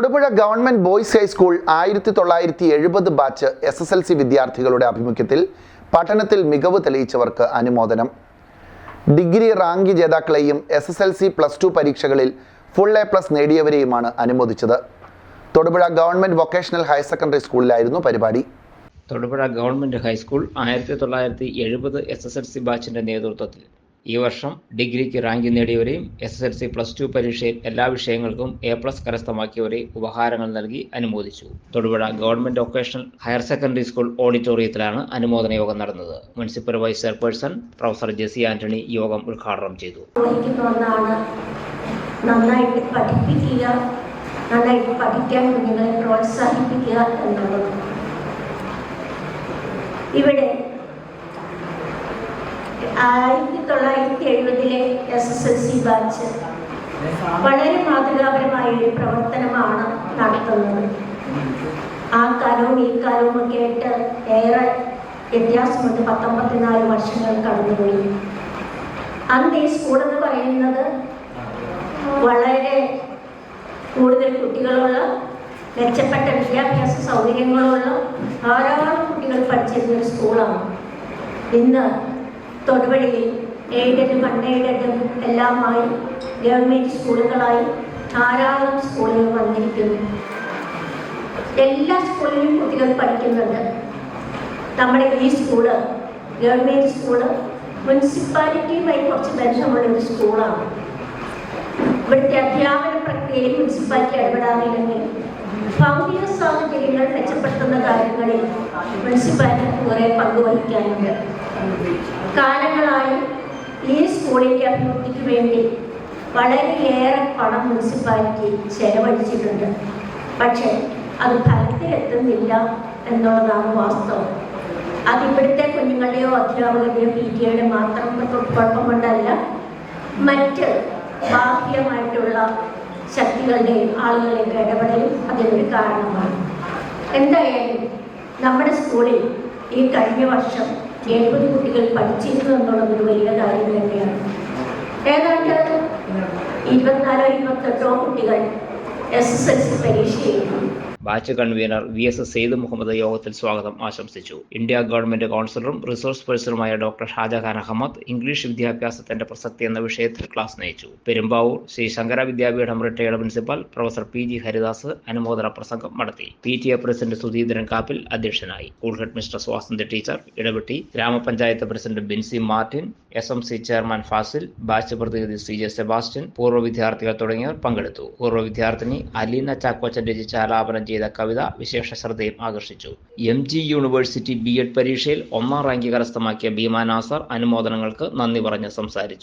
Thodupuzha government boys high school ആയിരത്തി തൊള്ളായിരത്തി എഴുപത് batch S S L C വിദ്യാർത്ഥികളുടെ ആഭിമുഖ്യത്തിൽ പഠനത്തിൽ മികവ് തെളിയിച്ചവർക്ക് അനുമോദനം. Degree rank ജേതാക്കളെയും S S L C plus two പരീക്ഷകളിൽ ഫുൾ എ പ്ലസ് നേടിയവരെയുമാണ് അനുമോദിച്ചത്. Thodupuzha government vocational higher secondary സ്കൂളിലായിരുന്നു പരിപാടി. തൊടുപുഴ ഗവൺമെന്റ് ഹൈസ്കൂൾ ആയിരത്തി തൊള്ളായിരത്തി എഴുപത് എസ് എസ് എൽ സി ബാച്ചിന്റെ നേതൃത്വത്തിൽ ഈ വർഷം ഡിഗ്രിക്ക് rank നേടിയവരെയും S S L C plus two പരീക്ഷയിൽ എല്ലാ വിഷയങ്ങൾക്കും എ പ്ലസ് കരസ്ഥമാക്കിയവരെ ഉപഹാരങ്ങൾ നൽകി അനുമോദിച്ചു. Thodupuzha government vocational higher secondary school ഓഡിറ്റോറിയത്തിലാണ് അനുമോദന യോഗം നടന്നത്. Municipal vice chairperson professor Jessy Antony യോഗം ഉദ്ഘാടനം ചെയ്തു. ഇവിടെ ആയിരത്തി തൊള്ളായിരത്തി എഴുപതിലെ S S L C batch വളരെ മാതൃകാപരമായ ഒരു പ്രവർത്തനമാണ് നടത്തുന്നത്. ആ കാലവും ഈ കാലവും ഒക്കെ ആയിട്ട് ഏറെ വ്യത്യാസമുണ്ട്. പത്തൊമ്പത്തിനാല് വർഷങ്ങൾ കടന്നുപോയി. അന്ന് ഈ സ്കൂൾ എന്ന് പറയുന്നത് വളരെ കൂടുതൽ കുട്ടികളുള്ള മെച്ചപ്പെട്ട വിദ്യാഭ്യാസ സൗകര്യങ്ങളുള്ള ധാരാളം കുട്ടികൾ പഠിച്ചിരുന്ന ഒരു സ്കൂളാണ് ഇന്ന് തൊടുവഴിയിൽ എയ്ഡഡും അൺഎയ്ഡഡും എല്ലാമായി ഗവൺമെന്റ് സ്കൂളുകളായി ധാരാളം സ്കൂളുകൾ വന്നിരിക്കുന്നു. എല്ലാ സ്കൂളിലും കുട്ടികൾ പഠിക്കുന്നുണ്ട്. നമ്മുടെ ഈ സ്കൂൾ ഗവൺമെന്റ് സ്കൂൾ മുനിസിപ്പാലിറ്റിയുമായി കുറച്ച് ബന്ധമുള്ള ഒരു സ്കൂളാണ്. ഇവിടുത്തെ അധ്യാപന പ്രക്രിയയിൽ മുനിസിപ്പാലിറ്റി ഇടപെടാറില്ലെങ്കിൽ ഭൗതിക സാഹചര്യങ്ങൾ മെച്ചപ്പെടുത്തുന്ന കാര്യങ്ങളിൽ മുനിസിപ്പാലിറ്റി കുറേ പങ്കുവഹിക്കാനുണ്ട് കാലങ്ങളായി ഈ സ്കൂളിന്റെ അഭിവൃദ്ധിക്ക് വേണ്ടി വളരെയേറെ പണം മുനിസിപ്പാലിറ്റി ചെലവഴിച്ചിട്ടുണ്ട്. പക്ഷേ അത് ഫലത്തിലെത്തുന്നില്ല എന്നുള്ളതാണ് വാസ്തവം. അത് ഇവിടുത്തെ കുഞ്ഞുങ്ങളുടെയോ അധ്യാപകരുടെയോ പി ടി എയുടെ മാത്രം കുഴപ്പം കൊണ്ടല്ല മറ്റ് ബാഹ്യമായിട്ടുള്ള ശക്തികളുടെയും ആളുകളുടെയും ഇടപെടലും അതിനൊരു കാരണമാണ്. എന്തായാലും നമ്മുടെ സ്കൂളിൽ ഈ കഴിഞ്ഞ വർഷം എഴുപത് കുട്ടികൾ പഠിച്ചിരുന്നു എന്നുള്ളത് ഒരു വലിയ കാര്യം തന്നെയാണ്. ഏതാണ്ട് ഇരുപത്തിനാലോ ഇരുപത്തെട്ടോ കുട്ടികൾ എസ് എസ് എൽ സി പരീക്ഷ എഴുതി. Batch convener V S Syed Muhammad യോഗത്തിൽ സ്വാഗതം ആശംസിച്ചു. ഇന്ത്യ ഗവൺമെന്റ് കൗൺസിലറും റിസോഴ്സ് പേഴ്സണുമായ ഡോക്ടർ ഷാജഹാൻ അഹമ്മദ് ഇംഗ്ലീഷ് വിദ്യാഭ്യാസത്തിന്റെ പ്രസക്തി എന്ന വിഷയത്തിൽ ക്ലാസ് നയിച്ചു. Perumbavoor Shri Shankara Vidyapeetham retired principal professor P G Haridas അനുമോദന പ്രസംഗം നടത്തി. P T A president Sudheendran Kappil അധ്യക്ഷനായി. School head mister Swasanthi teacher ഇടപെട്ടി ഗ്രാമപഞ്ചായത്ത് president Binsy Martin S M C chairman Fazil batch പ്രതിനിധി C J Sebastian പൂർവ വിദ്യാർത്ഥികൾ തുടങ്ങിയവർ പങ്കെടുത്തു. പൂർവ വിദ്യാർത്ഥിനി അലീന ചാക്കോച്ചൻ രചിച്ച ആലാപനം ചെയ്ത കവിത വിശേഷ ശ്രദ്ധയും ആകർഷിച്ചു. M G university B Ed പരീക്ഷയിൽ ഒന്നാം റാങ്ക് കരസ്ഥമാക്കിയ ഭീമാ നാസർ അനുമോദനങ്ങൾക്ക് നന്ദി പറഞ്ഞ് സംസാരിച്ചു.